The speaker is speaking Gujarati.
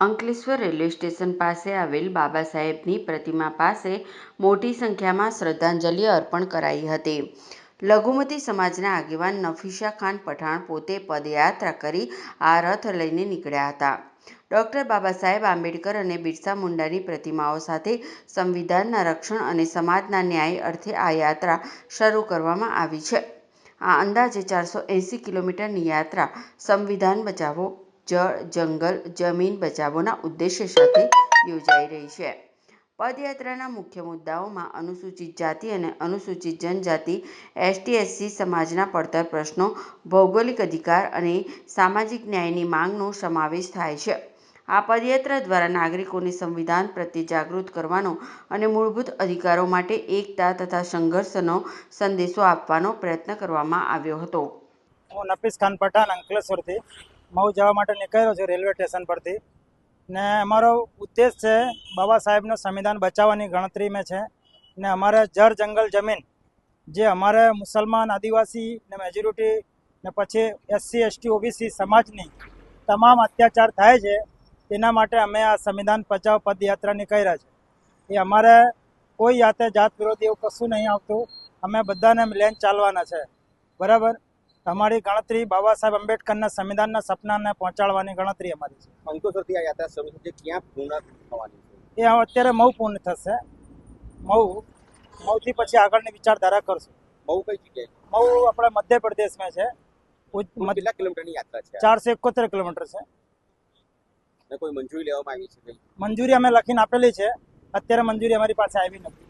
અંકલેશ્વર રેલવે સ્ટેશન પાસે આવેલ બાબા સાહેબની પ્રતિમા પાસે મોટી સંખ્યામાં શ્રદ્ધાંજલિ અર્પણ કરાઈ હતી. લઘુમતી સમાજના આગેવાન નફીશા ખાન પઠાણ પોતે પદયાત્રા કરી આ રથ લઈને નીકળ્યા હતા. ડૉક્ટર બાબા સાહેબ આંબેડકર અને બિરસા મુંડાની પ્રતિમાઓ સાથે સંવિધાનના રક્ષણ અને સમાજના ન્યાય અર્થે આ યાત્રા શરૂ કરવામાં આવી છે. આ અંદાજે ચારસો એંસી કિલોમીટરની યાત્રા સંવિધાન બચાવો જળ, જંગલ, જમીન બચાવોના ઉદ્દેશ્ય સાથે યોજાઈ રહી છે. પદયાત્રાના મુખ્ય મુદ્દાઓમાં અનુસૂચિત જાતિ અને અનુસૂચિત જનજાતિ, એસટી, એસસી સમાજના પડતર પ્રશ્નો, ભૌગોલિક અધિકાર અને સામાજિક ન્યાયની માંગનો સમાવેશ થાય છે. આ પદયાત્રા દ્વારા નાગરિકોને સંવિધાન પ્રત્યે જાગૃત કરવાનો અને મૂળભૂત અધિકારો માટે એકતા તથા સંઘર્ષનો સંદેશો આપવાનો પ્રયત્ન કરવામાં આવ્યો હતો. હું નફીસ ખાન પઠાણ, અંકલેશ્વરથી. મઉ જવા માટે નીકળ્યો છું રેલવે સ્ટેશન પરથી. ને અમારો ઉદ્દેશ છે બાબા સાહેબનું સંવિધાન બચાવવાની ગણતરીમાં છે. ને અમારે જળ જંગલ જમીન, જે અમારે મુસલમાન, આદિવાસી ને મેજોરિટી ને પછી એસસી એસટી ઓબીસી સમાજની તમામ અત્યાચાર થાય છે તેના માટે અમે આ સંવિધાન બચાવ પદયાત્રા નીકળ્યા છે એ અમારે કોઈ જાતે જાત વિરોધી એવું કશું નહીં આવતું. અમે બધાને લેન ચાલવાના છે. બરાબર? અમારી ગણતરી બાબા સાહેબ આંબેડકરના સંવિધાનના સપનાને પહોંચાડવાની ગણતરી અમારી છે. અંકલેશ્વરથી આ યાત્રા શરૂ થશે. ક્યાં પૂર્ણ થવાની છે? એ અત્યારે મઉ પૂર્ણ થશે. મઉ મઉથી પછી આગળની વિચારધારા કરશું. બહુ કઈ જગ્યાએ? મઉ આપણે મધ્યપ્રદેશમાં છે. કેટલા કિલોમીટરની યાત્રા છે? ચારસો એકોતેર કિલોમીટર છે. કોઈ મંજૂરી લેવામાં આવી છે મંજૂરી અમે લખીને આપેલી છે. અત્યારે મંજૂરી અમારી પાસે આવી નથી.